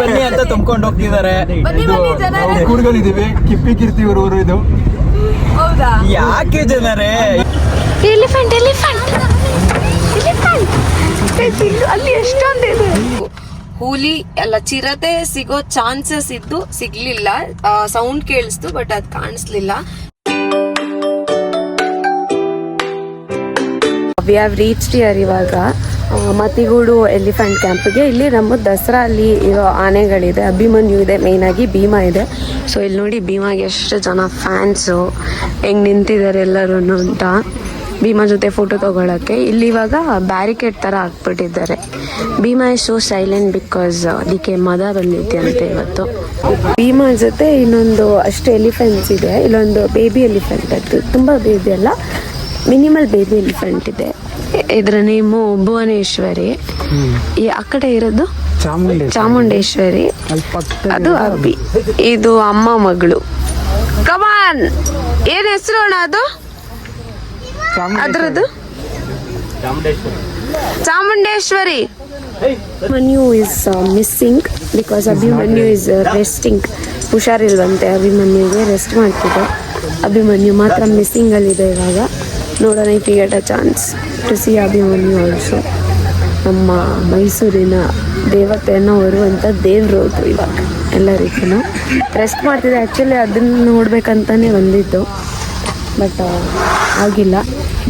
ಬನ್ನಿ ಅಂತ ತುಂಬ್ಕೊಂಡು ಹೋಗ್ತಿದ್ದಾರೆ. ಕೂಡ್ಗಳಿದೀವಿ ಕಿಪ್ಪಿ ಕಿರ್ತಿ ಊರು ಇದು. ಹೌದಾ? ಯಾಕೆ ಜನರೇ? ಎಲಿಫೆಂಟ್ ಎಲಿಫೆಂಟ್ ಎಲಿಫೆಂಟ್ ಅಲ್ಲಿ ಎಷ್ಟೊಂದಿದೆ ಹುಲಿ ಅಲ್ಲ ಚಿರತೆ ಸಿಗೋ ಚಾನ್ಸಸ್ ಇದ್ದು ಸಿಗ್ಲಿಲ್ಲ. ಸೌಂಡ್ ಕೇಳಿಸ್ತು ಬಟ್ ಅದ್ ಕಾಣಿಸ್ಲಿಲ್ಲ. ವಿ ಹ್ಯಾವ್ ರೀಚ್ ಇಯರ್ ಇವಾಗ ಮತಿಗೂಡು ಎಲಿಫೆಂಟ್ ಕ್ಯಾಂಪ್ಗೆ. ಇಲ್ಲಿ ನಮ್ಮ ದಸರಾ ಅಲ್ಲಿ ಇರೋ ಆನೆಗಳಿದೆ, ಅಭಿಮನ್ಯು ಇದೆ ಮೇನ್ ಆಗಿ ಭೀಮಾ ಇದೆ. ಸೊ ಇಲ್ಲಿ ನೋಡಿ ಭೀಮಾಗೆ ಎಷ್ಟು ಜನ ಫ್ಯಾನ್ಸು ಹೆಂಗ್ ನಿಂತಿದ್ದಾರೆ ಎಲ್ಲರೂ ಅಂತ. ಭೀಮಾ ಜೊತೆ ಫೋಟೋ ತಗೊಳಕ್ಕೆ. ಇಲ್ಲಿ ಇವಾಗ ಬ್ಯಾರಿಕೇಡ್ ಥರ ಹಾಕ್ಬಿಟ್ಟಿದ್ದಾರೆ. Bhima is so silent because ಅದಕ್ಕೆ ಮದ ಬಂದಿದೆ ಅಂತ ಇವತ್ತು. ಭೀಮಾ ಜೊತೆ ಇನ್ನೊಂದು ಅಷ್ಟು ಎಲಿಫೆಂಟ್ಸ್ ಇದೆ, ಇಲ್ಲೊಂದು ಬೇಬಿ ಎಲಿಫೆಂಟ್ ಅದು. ತುಂಬ ಬೇಬಿ ಅಲ್ಲ. ಮಿನಿಮಲ್ ಬೇಬಿ ಎಲಿಫೆಂಟ್ ಇದೆ. ಇದರ ನೇಮು ಭುವನೇಶ್ವರಿ. ಈ ಆ ಕಡೆ ಇರೋದು ಚಾಮುಂಡಿ ಚಾಮುಂಡೇಶ್ವರಿ. ಅದು ಅಬ್ಬಿ. ಇದು ಅಮ್ಮ ಮಗಳು. ಕಮಾನ್ ಏನ್ ಹೆಸರು ಅಣ್ಣ ಅದು? ಅದ್ರದ್ದು? Chamundeshwari. Manyu is missing because Abhimanyu is resting ಹುಷಾರಿಲ್ವಂತೆ ಅಭಿಮನ್ಯುಗೆ ರೆಸ್ಟ್ ಮಾಡ್ತಿದೆ. ಅಭಿಮನ್ಯು ಮಾತ್ರ ಮಿಸ್ಸಿಂಗ್ ಅಲ್ಲಿದೆ ಇವಾಗ. ನೋಡೋಣ if get a chance to see Abhimanyu also ನಮ್ಮ ಮೈಸೂರಿನ ದೇವತೆಯನ್ನು ಹೊರುವಂಥ ದೇವರು ಅದು ಇವಾಗ. ಎಲ್ಲರಿಗೂ ರೆಸ್ಟ್ ಮಾಡ್ತಿದ್ದೆ. ಆ್ಯಕ್ಚುಲಿ ಅದನ್ನು ನೋಡ್ಬೇಕಂತಾನೆ ಬಂದಿದ್ದು. ಬಟ್ ಆಗಿಲ್ಲ.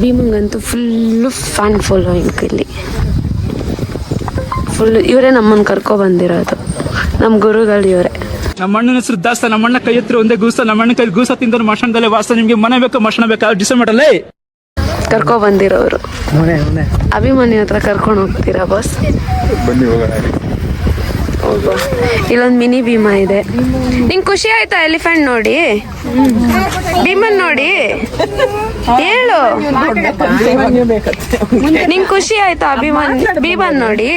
ಭೀಮಂಗಂತೂ ಫುಲ್ಲು ಫ್ಯಾನ್ ಫಾಲೋಯಿಂಗ್ ಇಲ್ಲಿ. ಫುಲ್ ಇವರೇ ನಮ್ಮನ್ನು ಕರ್ಕೊ ಬಂದಿರೋದು. ನಮ್ಮ ಗುರುಗಳು ಇವರೇ. ನಮ್ಮಣ್ಣನ ಹೆಸರು ದಾಸ್ತ. ನಮ್ಮಣ್ಣ ಕೈ ಹತ್ರ ಒಂದೇ ಗೂಸ ನಮ್ಮಣ್ಣ ಕೈ ಗೂಸ ತಿಂದವರು ಮಶಾನದಲ್ಲೇ ವಾಸ. ನಿಮಗೆ ಮನೆ ಬೇಕು ಮಶಣ ಬೇಕಾ? ಡಿಸೆಂಬರ್ ಮಾಡಲ್ಲೇ ಕರ್ಕೊ ಬಂದಿರೋರು ಅಭಿಮನ್ಯು ಹತ್ರ ಕರ್ಕೊಂಡು ಹೋಗ್ತೀರಾ ಬಾಸ್ ಬನ್ನಿ ಹೋಗೋಣ ಹೋಗುವ ಇಲ್ಲೊಂದು ಮಿನಿ ಭೀಮಾ ಇದೆ. ನಿಂಗೆ ಖುಷಿ ಆಯ್ತಾ ಎಲಿಫೆಂಟ್ ನೋಡಿ? ಭೀಮನ್ ನೋಡಿ? ಹೇಳು. ನಿಂಗೆ ಖುಷಿ ಆಯ್ತಾ ಅಭಿಮನ್ ಭೀಮನ್ ನೋಡಿ?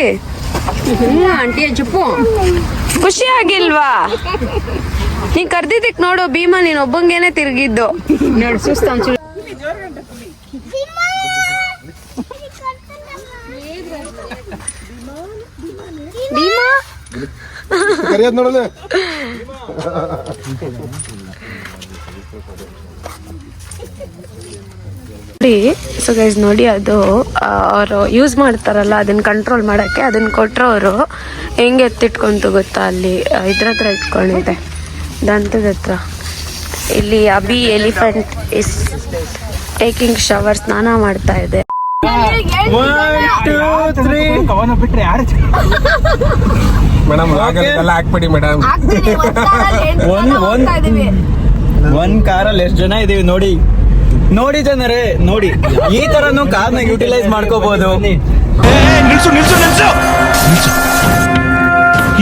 ಆಂಟಿ ಚುಪ್ಪು ಖುಷಿ ಆಗಿಲ್ವಾ? ನೀನ್ ಕರ್ದಿದ್ದಕ್ ನೋಡು ಭೀಮಾ ನೀನ್ ಒಬ್ಬಂಗೇನೆ ತಿರ್ಗಿದ್ದು ನೋಡಿ ಸುಸ್ತ ಭೀಮಾ? ಕರಿಯೋದ್ ನೋಡಲ್ಲ ನೋಡಿ ಸೊ ಗೈಸ್ ನೋಡಿ ಅದು ಅವರು ಯೂಸ್ ಮಾಡ್ತಾರಲ್ಲ ಅದನ್ನ ಕಂಟ್ರೋಲ್ ಮಾಡಕ್ಕೆ ಅದನ್ನ ಕೊಟ್ಟರು ಅವರು ಹೆಂಗೆ ಎತ್ತಿಟ್ಕೊಂತು ಗೊತ್ತಾ ಅಲ್ಲಿ? ಇದ್ರ ಹತ್ರ ಇಟ್ಕೊಂಡಿದೆ. ದಂತದ ಹತ್ರ. ಇಲ್ಲಿ ಅಬಿ ಎಲಿಫೆಂಟ್ ಇಸ್ ಟೇಕಿಂಗ್ ಶವರ್ ಸ್ನಾನ ಮಾಡ್ತಾ ಇದೆ. ಕವನ ಬಿಟ್ರೆ ಯಾರು ಮೇಡಮ್ ಎಲ್ಲ ಹಾಕ್ಬಿಡಿ ಮೇಡಮ್ ಒಂದ್ ಒಂದ್ ಒಂದ್ ಕಾರಲ್ಲಿ ಎಷ್ಟು ಜನ ಇದೀವಿ ನೋಡಿ. ನೋಡಿ ಜನರೇ ನೋಡಿ. ಈ ತರನು ಕಾರ್ನ ಯುಟಿಲೈಸ್ ಮಾಡ್ಕೋಬಹುದು ನಿಲ್ಸು ನಿಲ್ಸು. ನಿಲ್ಸು.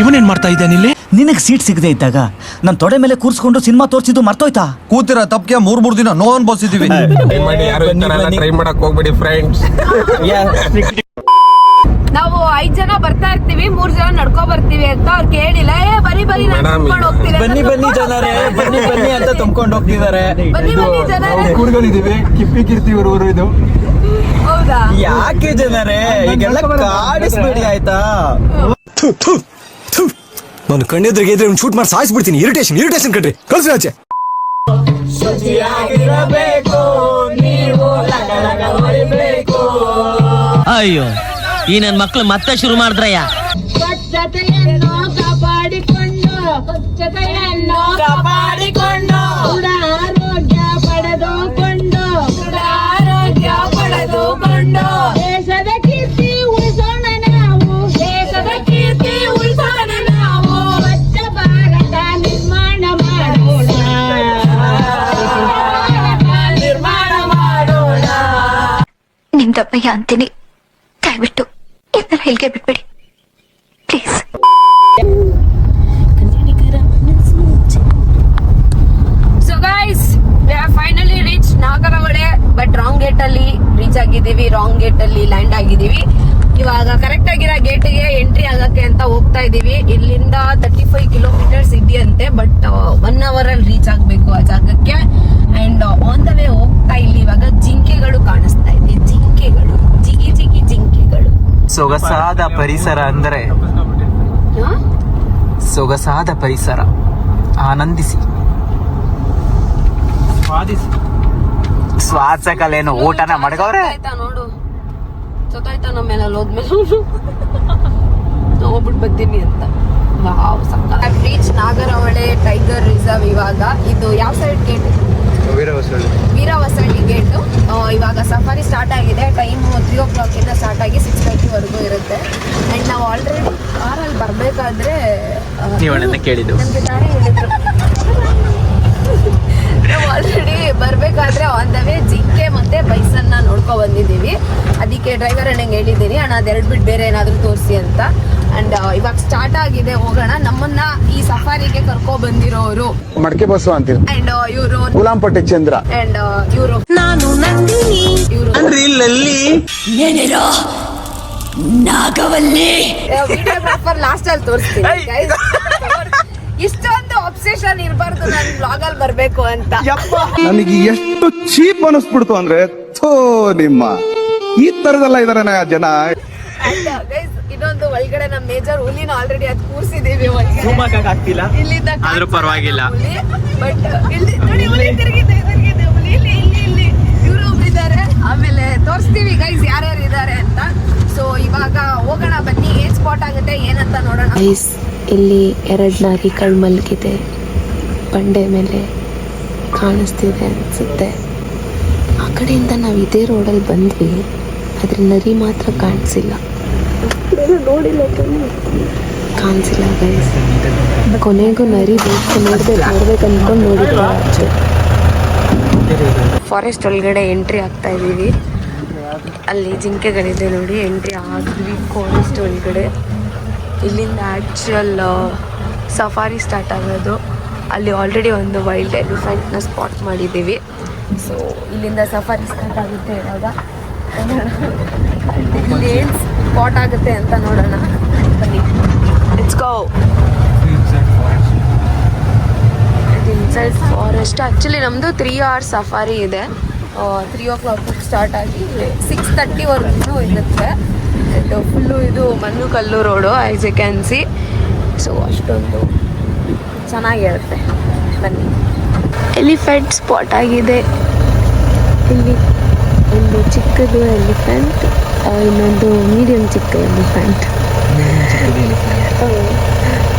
ಇವನೇನ್ ಮಾಡ್ತಾ ಇದ್ದಾನೆ ಇಲ್ಲಿ? ನಿನಗೆ ಸೀಟ್ ಸಿಗದೆ ಇದ್ದಾಗ ನನ್ನ ತೊಡೆ ಮೇಲೆ ಕೂರಿಸ್ಕೊಂಡು ಸಿನಿಮಾ ತೋರಿಸಿದ್ದು ಮರ್ತೋಯ್ತಾ? ಕೂತಿರ ತಪ್ಪಿಗೆ ಮೂರ್ ಮೂರ್ ದಿನ ನೋ ಅನ್ಬೋಸಿದೀವಿ ಟ್ರೈ ಮಾಡಿ ಯಾರು ಈ ತರ ಎಲ್ಲ ಟ್ರೈ ಮಾಡಕ್ ಹೋಗ್ಬೇಡಿ ಫ್ರೆಂಡ್ಸ್ ನಾವು ಐದ್ ಜನ ಬರ್ತಾ ಇರ್ತೀವಿ ಮೂರ್ ಜನ ನಡ್ಕೊ ಬರ್ತೀವಿ ಅಂತ ಅವ್ರು ಕೇಳಿಲ್ಲ. ಏ ಬರಿ ಬರಿ ನಾನ್ Madam, ಕರ್ಕೊಂಡ್ ಹೋಗ್ತೀನಿ ಬನ್ನಿ ಬನ್ನಿ ಜನರೇ ಬನ್ನಿ ಬನ್ನಿ ಅಂತ ತುಂಬ್ಕೊಂಡು ಹೋಗ್ತಿದ್ದಾರೆ. ಬನ್ನಿ ಬನ್ನಿ ಜನರೇ. ಕೂಡ್ಗಳಿದೀವಿ ಕಿಪ್ಪಿ ಕಿರ್ತಿ ಊರು ಇದು. ಹೌದಾ? ಯಾಕೆ ಜನರೇ? ಈಗೆಲ್ಲ ಕಾಡಿಸ್ಬೇಡಿ ಆಯ್ತಾ? ನಾನು ಕಣ್ಣೆದ್ರಿಗೆ ಇದ್ರೆ ಒಂದು ಶೂಟ್ ಮಾಡಿ ಸಾಯಿಸ್ಬಿಡ್ತೀನಿ. ಇರಿಟೇಷನ್ ಇರಿಟೇಷನ್ ಕಟ್ರಿ ಕಳ್ಸಿ ಆಚೆ. ಅಯ್ಯೋ ಈ ನನ್ ಮಕ್ಳು ಮತ್ತೆ ಶುರು ಮಾಡಿದ್ರಯ್ಯ? ಸ್ವಚ್ಛತೆಯನ್ನು ಕಾಪಾಡಿಕೊಂಡು ಸ್ವಚ್ಛತೆಯನ್ನು ಕಾಪಾಡಿಕೊಂಡು. ನಿಮ್ದಪ್ಪಯ್ಯ ಅಂತೀನಿ. ದಯವಿಟ್ಟು ಇದನ್ನ ಇಲ್ಲಿಗೆ ಬಿಟ್ಬಿಡಿ. Please finally reach Nagarahole but wrong gate ಅಲ್ಲಿ ರೀಚ್ ಆಗಿದ್ದೀವಿ ರಾಂಗ್ ಗೇಟ್ ಅಲ್ಲಿ ಲ್ಯಾಂಡ್ ಆಗಿದ್ದೀವಿ. ಇವಾಗ ಕರೆಕ್ಟ್ ಆಗಿರೋ ಗೇಟ್ಗೆ ಎಂಟ್ರಿ ಆಗಕ್ಕೆ ಅಂತ ಹೋಗ್ತಾ ಇದೀವಿ ಇಲ್ಲಿಂದ ತರ್ಟಿ ಫೈವ್ ಕಿಲೋಮೀಟರ್ಸ್ ಇದೆಯಂತೆ ಬಟ್ ಒನ್ ಅವರ್ ಅಲ್ಲಿ ರೀಚ್ ಆಗ್ಬೇಕು ಆ ಜಾಗಕ್ಕೆ. ಅಂಡ್ ಆನ್ ದ ವೇ ಹೋಗ್ತಾ ಇಲ್ಲಿ ಇವಾಗ ಜಿಂಕೆಗಳು ಕಾಣಿಸ್ತಾ ಇದೆ. ಸೊಗಸಾದ ಪರಿಸರ ಅಂದರೆ? ಸೊಗಸಾದ ಪರಿಸರ. ಆನಂದಿಸಿ. ಸ್ವಾಸಕಲೇನು ಊಟನ ಮಡಗವ್ರೆ? ಆಯ್ತಾ ನೋಡು. ಸೊತ್ತಾಯ್ತಾ ನಮ್ಮ ಮೇಲೆ ಅಲ್ಲಿ ಹೋದ್ಮೇಲೆ. ಹೋಗ್ಬಿಟ್ಟು ಬರ್ತೀನಿ ಅಂತ. ಬೀಚ್ ನಾಗರಹೊಳೆ ಟೈಗರ್ ರಿಸರ್ವ್ ಇವಾಗ. ಇದು ಯಾವ ಸೈಡ್ ಗೇಟ್ ವೀರವಸಳ್ಳಿ ಗೇಟು ಇವಾಗ ಸಫಾರಿ ಸ್ಟಾರ್ಟ್ ಆಗಿದೆ. ಟೈಮು ತ್ರೀ ಓ ಕ್ಲಾಕಿಂದ ಸ್ಟಾರ್ಟ್ ಆಗಿ ಸಿಕ್ಸ್ ತರ್ಟಿವರೆಗೂ ಇರುತ್ತೆ. ಆ್ಯಂಡ್ ನಾವು ಆಲ್ರೆಡಿ ಕಾರಲ್ಲಿ ಬರಬೇಕಾದ್ರೆ ಕೇಳಿದ್ದು. ನಮಗೆ ನಾವು ಆಲ್ರೆಡಿ ಬರಬೇಕಾದ್ರೆ ಆನ್ ದ ವೇ ಜಿಂಕೆ ಮತ್ತೆ ಬೈಸನ್ನ ನೋಡ್ಕೊ ಬಂದಿದ್ದೀವಿ. ಅದಕ್ಕೆ ಡ್ರೈವರ್ ಅಣ್ಣಂಗೆ ಹೇಳಿದ್ದೀನಿ ಅಣ್ಣ ಅದೆರಡು ಬಿಟ್ಟು ಬೇರೆ ಏನಾದರೂ ತೋರಿಸಿ ಅಂತ. ಅಂಡ್ ಇವಾಗ ಸ್ಟಾರ್ಟ್ ಆಗಿದೆ ಹೋಗೋಣ. ನಮ್ಮನ್ನ ಈ ಸಫಾರಿಗೆ ಕರ್ಕೊ ಬಂದಿರೋರು. ಮಡಕೆ ಬಸ್ಸು ಅಂತೀವಿ ಅಂಡ್ ಇವರು ಗುಲಾಂಪಟ್ಟೆ ಚಂದ್ರ. ಅಂಡ್ ಇವರು ನಾನು ನಂದಿನಿ. ಇವರು ವಿಡಿಯೋಗ್ರಾಫರ್ ಲಾಸ್ಟ್ ಅಲ್ಲಿ ತೋರಿಸ್ತೀನಿ. ಇಷ್ಟೊಂದು ಅಬ್ಸೆಷನ್ ಇರಬಾರ್ದು ನನ್ ಬ್ಲಾಗ್ ಅಲ್ಲಿ ಬರ್ಬೇಕು ಅಂತ. ನನಗೆ ಎಷ್ಟು ಚೀಪ್ ಅನಿಸ್ಬಿಡ್ತು ಅಂದ್ರೆ ಥೋ ನಿಮ್ಮ. ಈ ತರದೆಲ್ಲ ಇದಾರೆ ಜನ. ಒಳಗಡೆ ನಮ್ಮ ಮೇಜರ್ ಹುಲಿನ ಆಲ್ರೆಡಿ ಅದ್ ಕೂರ್ಸಿದೀವಿ ಆಗ್ತಿಲ್ಲ ಇಲ್ಲಿಂದ ಆದ್ರೂ ಪರವಾಗಿಲ್ಲ. ಬಟ್ ಇಲ್ಲಿ ನೋಡಿ ಹುಲಿ ತಿರುಗಿದೆ ತಿರುಗಿದೆ ಹುಲಿ. ಇಲ್ಲಿ ಇಲ್ಲಿ ಇಲ್ಲಿ. ಇವರು ಒಬ್ರಿದ್ದಾರೆ ಆಮೇಲೆ ತೋರಿಸ್ತೀವಿ ಗೈಸ್ ಯಾರ್ಯಾರು ಇದ್ದಾರೆ ಅಂತ. ಸೊ ಇವಾಗ ಹೋಗೋಣ ಬನ್ನಿ. ಏನ್ ಸ್ಪಾಟ್ ಆಗುತ್ತೆ ಏನಂತ ನೋಡೋಣ. ಗೈಸ್ ಇಲ್ಲಿ ಎರಡು ಕಳ್ ಮಲ್ಗಿದೆ ಬಂಡೆ ಮೇಲೆ ಕಾಣಿಸ್ತಿದೆ ಅನ್ಸುತ್ತೆ. ಆ ಕಡೆಯಿಂದ ನಾವು ಇದೇ ರೋಡಲ್ಲಿ ಬಂದ್ವಿ. ಆದರೆ ನರಿ ಮಾತ್ರ ಕಾಣಿಸಿಲ್ಲ. ನೋಡಿಲ್ಲ ಕಾಣಿಸಿಲ್ಲ ಗೈಸ್ ಕೊನೆಗೂ ನರಿ ಬೇಕು ನೋಡ್ಬೇಕು ನೋಡ್ಬೇಕು ಅಂದ್ಕೊಂಡು ನೋಡಿದ್ರೆ ಫಾರೆಸ್ಟ್ ಒಳಗಡೆ ಎಂಟ್ರಿ ಆಗ್ತಾ ಇದ್ದೀವಿ ಅಲ್ಲಿ ಜಿಂಕೆಗಳಿದೆ ನೋಡಿ ಎಂಟ್ರಿ ಆಗಿದ್ವಿ ಫಾರೆಸ್ಟ್ ಒಳಗಡೆ. ಇಲ್ಲಿಂದ ಆ್ಯಕ್ಚುಯಲ್ ಸಫಾರಿ ಸ್ಟಾರ್ಟ್ ಆಗೋದು. ಅಲ್ಲಿ ಆಲ್ರೆಡಿ ಒಂದು ವೈಲ್ಡ್ ಎಲಿಫೆಂಟ್ನ ಸ್ಪಾಟ್ ಮಾಡಿದ್ದೀವಿ. ಸೊ ಇಲ್ಲಿಂದ ಸಫಾರಿ ಸ್ಟಾರ್ಟ್ ಆಗುತ್ತೆ ಇವಾಗ. ಸ್ಪಾಟ್ ಆಗುತ್ತೆ ಅಂತ ನೋಡೋಣ. ಬನ್ನಿ. It's go inside forest actually ನಮ್ಮದು ತ್ರೀ ಅವರ್ಸ್ ಸಫಾರಿ ಇದೆ. ತ್ರೀ ಓ ಕ್ಲಾಕ್ ಸ್ಟಾರ್ಟ್ ಆಗಿ ಸಿಕ್ಸ್ ತರ್ಟಿವರೆಗೂ ಇರುತ್ತೆ. ಫುಲ್ಲು ಇದು ಮಣ್ಣು ಕಲ್ಲು road as you can see so ಅಷ್ಟೊಂದು ಚೆನ್ನಾಗಿರುತ್ತೆ. ಬನ್ನಿ. ಎಲಿಫೆಂಟ್ ಸ್ಪಾಟ್ ಆಗಿದೆ. ಇಲ್ಲಿ. ಚಿಕ್ಕದು ಎಲಿಫೆಂಟ್ ಇನ್ನೊಂದು ಮೀಡಿಯಂ ಚಿಕ್ಕ ಎಲಿಫೆಂಟ್.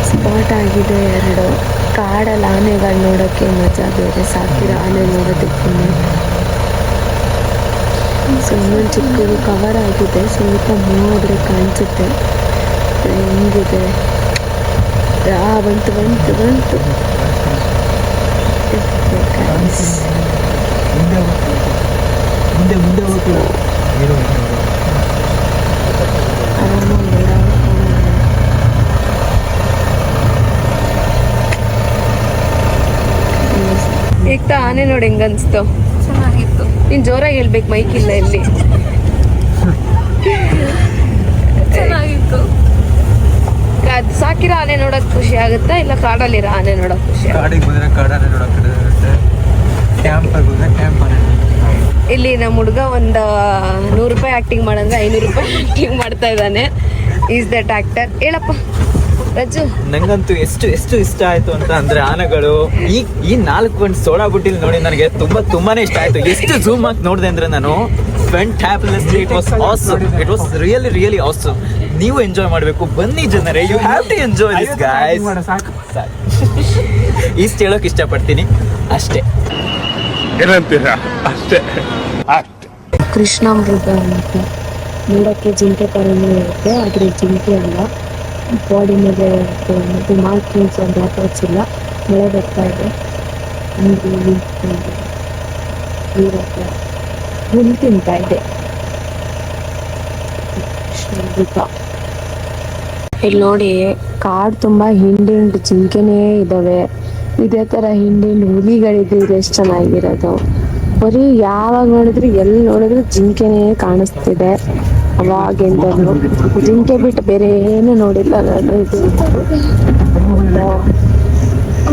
ಸ್ಪಾಟ್ ಆಗಿದೆ ಎರಡು. ಕಾಡಲ್ಲಿ ಆನೆಗಳು ನೋಡೋಕ್ಕೆ ಮಜಾ ಬೇರೆ, ಸಾಕಿರೋ ಆನೆ ನೋಡೋದಕ್ಕೆ ಸೊ ಇನ್ನೊಂದು ಚಿಕ್ಕದು ಕವರ್ ಆಗಿದೆ, ಸ್ವಲ್ಪ ಮೂವಾದ್ರೆ ಕಾಣಿಸುತ್ತೆ. ಹೆಂಗಿದೆ? ಆ, ಬಂತು ಬಂತು ಬಂತು. Guys. ಮುಂದೆ ಹೋಗ್ತೀವಿ ಏಕ್ತಾ ಆನೆ ನೋಡಿ ಹೆಂಗನ್ಸ್ತು. ಚೆನ್ನಾಗಿತ್ತು. ನೀನ್ ಜೋರಾಗಿ ಹೇಳ್ಬೇಕು ಮೈಕ್ ಇಲ್ಲ ಇಲ್ಲಿ. ಚೆನ್ನಾಗಿತ್ತು. ಅದ್ ಸಾಕಿರೋ ಆನೆ ನೋಡಕ್ ಖುಷಿ ಆಗುತ್ತಾ ಇಲ್ಲ ಕಾಡಲ್ಲಿರೋ ಆನೆ ನೋಡಕ್ ಖುಷಿ? ಕಾಡಿಗೆ ಬಂದ್ರೆ ಕಾಡಲ್ಲಿ ನೋಡಕ್ಕೆ ಕ್ಯಾಂಪ್ ಹೋದ್ರೆ ಕ್ಯಾಂಪ್ ಇಲ್ಲಿ ನಮ್ಮ ಹುಡುಗ ಒಂದು ನೂರು ರೂಪಾಯಿ ಆ್ಯಕ್ಟಿಂಗ್ ಮಾಡಂದ್ರೆ ಐನೂರು ರೂಪಾಯಿ ಆ್ಯಕ್ಟಿಂಗ್ ಮಾಡ್ತಾ ಇದ್ದಾನೆ. ಈಸ್ ದಟ್ ಆ್ಯಕ್ಟರ್ ಹೇಳಪ್ಪ. ರಜ್ಜು. ನಂಗಂತೂ ಎಷ್ಟು ಎಷ್ಟು ಇಷ್ಟ ಆಯ್ತು ಅಂತ ಅಂದ್ರೆ ಆನೆಗಳು. ಈ ಈ ನಾಲ್ಕು ಒಂದು ಸೋಡಾ ಬುಟ್ಟಿಲ್ ನೋಡಿ ನನಗೆ ತುಂಬಾ ತುಂಬಾನೇ ಇಷ್ಟ ಆಯ್ತು. ಎಷ್ಟು ಝೂಮ್ ಹಾಕಿ ನೋಡಿದೆ ಅಂದ್ರೆ ನಾನು fantabulously it was awesome it was really really awesome ನೀವು ಎಂಜಾಯ್ ಮಾಡಬೇಕು. ಬನ್ನಿ ಜನರೇ you have to enjoy this guys ಇಷ್ಟು ಹೇಳೋಕೆ ಇಷ್ಟಪಡ್ತೀನಿ. ಅಷ್ಟೇ. ಏನಂತೀರಾ? ಅಷ್ಟೇ. ಕೃಷ್ಣ ಮೃಗ ಅಂತ. ನೋಡೋಕ್ಕೆ ಜಿಂಕೆ ಥರನೇ ಇರುತ್ತೆ, ಆದರೆ ಜಿಂಕೆ ಅಲ್ಲ. ಬಾಡಿ ಮೇಲೆ ಮತ್ತು ಮಾರ್ಕಿಂಗ್ಸ್ ಒಂದು ಇಲ್ಲ ಮಳೆ ಬರ್ತಾ ಇದೆ. ಹುಲ್ ತಿಂತಾ ಇದೆ. ಇಲ್ಲಿ ನೋಡಿ, ಕಾಡು ತುಂಬ ಹಿಂಡ್ ಹಿಂಡ್, ಜಿಂಕೆನೇ ಇದ್ದಾವೆ. ಇದೇ ಥರ ಹಿಂದಿನ ಹುಲಿಗಳಿದ್ದು ಇದೆಷ್ಟು ಚೆನ್ನಾಗಿರೋದು. ಬರೀ ಯಾವಾಗ ನೋಡಿದ್ರು, ಎಲ್ಲಿ ನೋಡಿದ್ರು ಜಿಂಕೆನೇ ಕಾಣಿಸ್ತಿದೆ ಅವಾಗಿಂದಲೂ. ಜಿಂಕೆ ಬಿಟ್ಟು ಬೇರೆ ಏನು ನೋಡಿಲ್ಲ ನಾನು?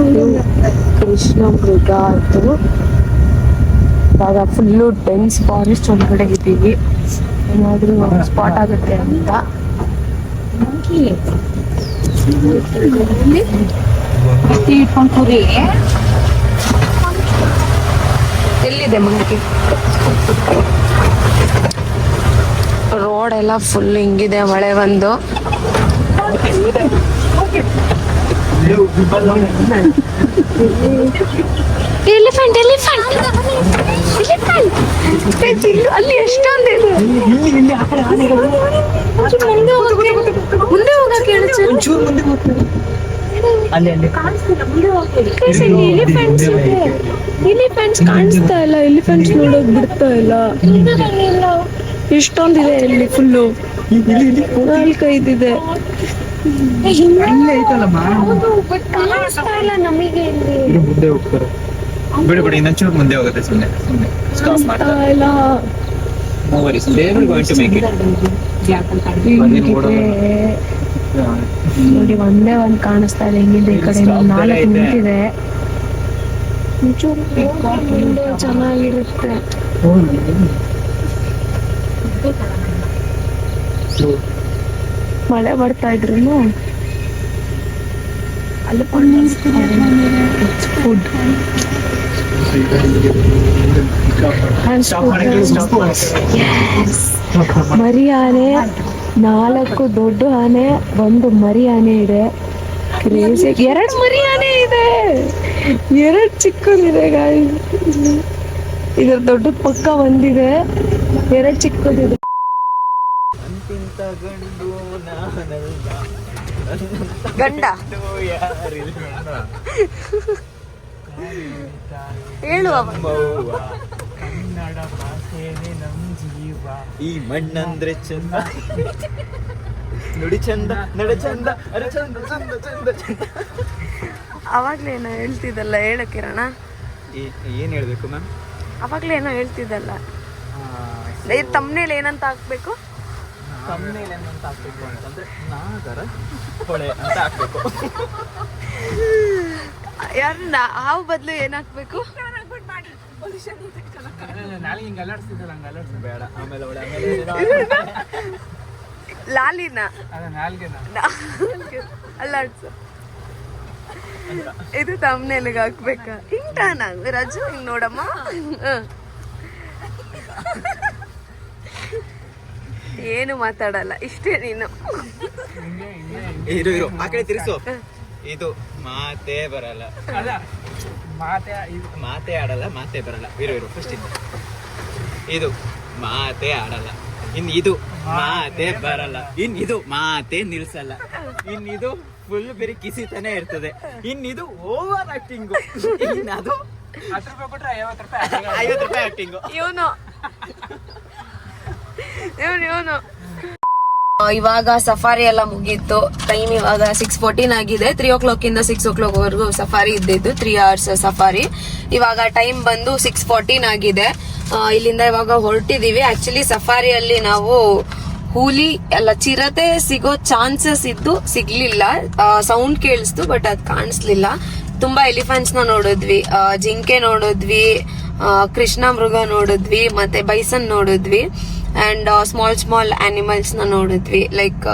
ಇದು ಕೃಷ್ಣ ಮೃಗ ಅದು ಇವಾಗ ಫುಲ್ಲು ಡೆನ್ಸ್ ಫಾರೆಸ್ಟ್ ಒಳಗಡೆ ಇದ್ದೀವಿ. ಏನಾದ್ರೂ ಸ್ಪಾಟ್ ಆಗುತ್ತೆ ಅಂತ. ಎಲ್ಲಿದೆ ಮಂಕಿ? ರೋಡ್ ಎಲ್ಲ ಫುಲ್ ಹಿಂಗಿದೆ, ಮಳೆ ಬಂದು. ಎಲಿಫೆಂಟ್ ಎಲಿಫೆಂಟ್ ಎಲಿಫೆಂಟ್ ಅಲ್ಲಿ ಎಷ್ಟೊಂದಿದೆ ಮುಂದೆ ಹೋಗಕ್ಕೆ ಮುಂದೆ ಹೋಗಕ್ಕೆ ಎಲಿಫೆಂಟ್ಸ್ ಎಲಿಫೆಂಟ್ಸ್ ಕಾಣಿಸ್ತಾ ಇಲ್ಲ ಎಲಿಫೆಂಟ್ಸ್ ನೋಡೋಕ್ ಬಿಡ್ತಾ ಇಲ್ಲ. ಎಷ್ಟೊಂದಿದೆ ಇಲ್ಲಿ ಫುಲ್ಲು ನಾಲ್ಕೈದಿದೆ ಮುಂದೆ ಹೋಗ್ತಾರೆ. ಬಿಡು ಬಿಡಿ ಇನ್ನೊಂಚೂರು ಮುಂದೆ ಹೋಗುತ್ತೆ ಸುಮ್ಮನೆ ಸುಮ್ಮನೆ ಸ್ಟಾಪ್ ಮಾಡ್ತಾ ಇಲ್ಲ. ನೋಡಿ ಒಂದೇ ಒಂದ್ ಕಾಣಿಸ್ತಾ ಇದೆ ಹೆಂಗಿದೆ ಈ ಕಡೆ Stop ನಾಲ್ಕು ಬೇರೆ ಐತೆ. ನಿಂತಿದೆ. ಒಂಚೂರು ಮುಂದೆ ಚೆನ್ನಾಗಿರುತ್ತೆ. ಮಳೆ ಬರ್ತಾ ಇದ್ರು ಅಲ್ಲಿ ಫುಡ್ ಮರಿ ಆನೆ ನಾಲ್ಕು ದೊಡ್ಡ ಆನೆ ಒಂದು ಮರಿ ಆನೆ ಇದೆ. ಕ್ರೇಜಿ ಎರಡು ಮರಿ ಆನೆ ಇದೆ. ಎರಡು ಚಿಕ್ಕದಿದೆ ಗಾಯ ಇದ್ರ ದೊಡ್ಡ ಪಕ್ಕ ಒಂದಿದೆ. ಎರಡು ಚಿಕ್ಕದಿದೆ. ಅಂತಿಂತ ಗಂಡು ನಾನಲ್ಲ. ಗಂಡ. ಹೇಳುವ. ಕನ್ನಡ ಭಾಷೆನೇ ನಮ್ಮ ಜೀವ ಈ ಮಣ್ಣಂದ್ರೆ ಚಂದ. ನುಡಿ ಚಂದ ನಡ ಚಂದ ಅರೆ ಚಂದ ಚಂದ ಚಂದ ಚಂದ. ಅವಾಗ್ಲೇ ಏನೋ ಹೇಳ್ತಿದ್ದಲ್ಲ ಹೇಳಕ್ಕಿರಣ ಕಿರಣ ಏನ್ ಹೇಳ್ಬೇಕು ಮ್ಯಾಮ್? ಅವಾಗ್ಲೇ ಏನೋ ಹೇಳ್ತಿದ್ದಲ್ಲ. ತಮ್ಮನೇಲಿ ಏನಂತ ಹಾಕ್ಬೇಕು? ತಮ್ಮನೇಲಿ ಏನಂತ ಹಾಕ್ಬೇಕು ಅಂತಂದ್ರೆ ನಾಗರ ಹೊಳೆ ಅಂತ ಹಾಕ್ಬೇಕು. ಯಾರು ಹಾವು ಬದಲು ಬೇಡ ಆಮೇಲೆ ಆಮೇಲೆ ಲಾಲಿನ? ನಾಲ್ಗೆ. ಅಲ್ಲಾಡ್ಸು. ಇದು ತಮ್ಮನೇಲಿಗೆ ಹಾಕ್ಬೇಕ? ಹಿಂಗ್ ರಜು ರಾಜು ಹಿಂಗ್ ನೋಡಮ್ಮ. ಏನು ಮಾತಾಡಲ್ಲ ಇಷ್ಟೇ ನೀನು. ಇರು ಇರು ಆ ಕಡೆ ತಿರ್ಸು ಇದು ಮಾತೇ ಬರಲ್ಲ. ಮಾತೇ ಆಡಲ್ಲ ಮಾತೆ ಬರಲ್ಲ. ಇರು ಇರು ಫಸ್ಟ್ ಇದು. ಇದು ಮಾತೆ ಆಡಲ್ಲ. ಇನ್ ಇದು ಮಾತೆ ಬರಲ್ಲ. ಇನ್ ಇದು ಮಾತೆ ನಿಲ್ಸಲ್ಲ. ಇನ್ ಇದು ಫುಲ್ ಬೇರೆ ಕಿಸಿತಾನೆ ಇರ್ತದೆ. ಇನ್ ಇದು ಓವರ್ ಆಕ್ಟಿಂಗ್ ಇನ್ ಅದು ಐವತ್ತು ರೂಪಾಯಿ ಆಕ್ಟಿಂಗ್ ಇವನು. ಇವನು ಇವನು. ಇವಾಗ ಸಫಾರಿ ಎಲ್ಲ ಮುಗೀತು. ಟೈಮ್ ಇವಾಗ ಸಿಕ್ಸ್ ಫೋರ್ಟೀನ್ ಆಗಿದೆ. ತ್ರೀ ಓ ಕ್ಲಾಕ್ ಇಂದ ಸಿಕ್ಸ್ ಓ ಕ್ಲಾಕ್ ವರೆಗೂ ಸಫಾರಿ ಇದ್ದಿದ್ದು ತ್ರೀ ಅವರ್ಸ್ ಸಫಾರಿ. ಇವಾಗ ಟೈಮ್ ಬಂದು ಸಿಕ್ಸ್ ಫೋರ್ಟೀನ್ ಆಗಿದೆ. ಇಲ್ಲಿಂದ ಇವಾಗ ಹೊರಟಿದೀವಿ. ಆಕ್ಚುಲಿ ಸಫಾರಿಯಲ್ಲಿ ನಾವು ಹುಲಿ ಎಲ್ಲ ಚಿರತೆ ಸಿಗೋ ಚಾನ್ಸಸ್ ಇದ್ದು ಸಿಗ್ಲಿಲ್ಲ. ಸೌಂಡ್ ಕೇಳಿಸ್ತು ಬಟ್ ಅದ್ ಕಾಣಿಸ್ಲಿಲ್ಲ. ತುಂಬಾ ಎಲಿಫೆಂಟ್ಸ್ನ ನೋಡಿದ್ವಿ. ಜಿಂಕೆ ನೋಡಿದ್ವಿ. ಕೃಷ್ಣ ಮೃಗ ನೋಡಿದ್ವಿ. ಮತ್ತೆ ಬೈಸನ್ ನೋಡಿದ್ವಿ. ಅಂಡ್ ಸ್ಮಾಲ್ ಸ್ಮಾಲ್ ಆನಿಮಲ್ಸ್ನ ನೋಡಿದ್ವಿ. ಲೈಕ್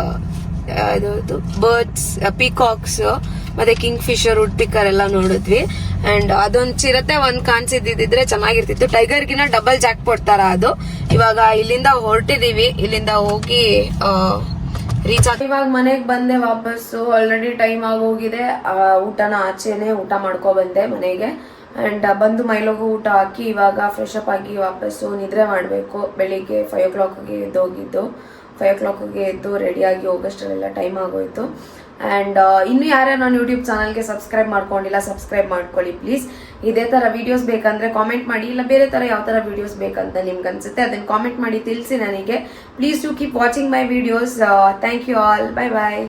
ಬರ್ಡ್ಸ್ ಪಿಕಾಕ್ಸ್ ಮತ್ತೆ ಕಿಂಗ್ ಫಿಶರ್ ವುಡ್ ಎಲ್ಲ ನೋಡಿದ್ವಿ. ಅಂಡ್ ಅದೊಂದ್ ಚಿರತೆ ಒಂದ್ ಕಾಣಿಸಿದ್ರೆ ಚೆನ್ನಾಗಿರ್ತಿತ್ತು. ಟೈಗರ್ ಗಿನ ಡಬಲ್ ಜಾಕ್ ಕೊಡ್ತಾರ ಅದು. ಇವಾಗ ಇಲ್ಲಿಂದ ಹೊರಟಿದೀವಿ. ಇಲ್ಲಿಂದ ಹೋಗಿ ರೀಚ್ ಆಗಿ ಇವಾಗ ಮನೆಗೆ ಬಂದೆ ವಾಪಸ್ಸು. ಆಲ್ರೆಡಿ ಟೈಮ್ ಆಗೋಗಿದೆ ಊಟನ ಆಚೆನೆ ಊಟ ಮಾಡ್ಕೊ ಬಂದೆ ಮನೆಗೆ. ಅಂಡ್ ಬಂದು ಮೈಲೋಗು ಊಟ ಹಾಕಿ ಇವಾಗ ಫ್ರೆಶ್ ಅಪ್ ಆಗಿ ವಾಪಸ್ಸು ನಿದ್ರೆ ಮಾಡಬೇಕು. ಬೆಳಿಗ್ಗೆ ಫೈವ್ ಓ ಕ್ಲಾಕಿಗೆ ಎದ್ದೋಗಿದ್ದು ಫೈವ್ ಓ ಕ್ಲಾಕಿಗೆ ಎದ್ದು ರೆಡಿಯಾಗಿ ಹೋಗೋಷ್ಟರಲ್ಲೆಲ್ಲ ಟೈಮ್ ಆಗೋಯಿತು. ಆ್ಯಂಡ್ ಇನ್ನು ಯಾರ್ಯಾರು ನಾನು ಯೂಟ್ಯೂಬ್ ಚಾನಲ್ಗೆ ಸಬ್ಸ್ಕ್ರೈಬ್ ಮಾಡ್ಕೊಂಡಿಲ್ಲ ಸಬ್ಸ್ಕ್ರೈಬ್ ಮಾಡ್ಕೊಳ್ಳಿ ಪ್ಲೀಸ್ ಇದೇ ಥರ ವೀಡಿಯೋಸ್ ಬೇಕಂದರೆ ಕಾಮೆಂಟ್ ಮಾಡಿ, ಇಲ್ಲ ಬೇರೆ ಥರ ಯಾವ ಥರ ವೀಡಿಯೋಸ್ ಬೇಕಂತ ನಿಮ್ಗೆ ಅನಿಸುತ್ತೆ, ಅದನ್ನು ಕಾಮೆಂಟ್ ಮಾಡಿ ತಿಳಿಸಿ ನನಗೆ. Please to keep watching my videos thank you all bye bye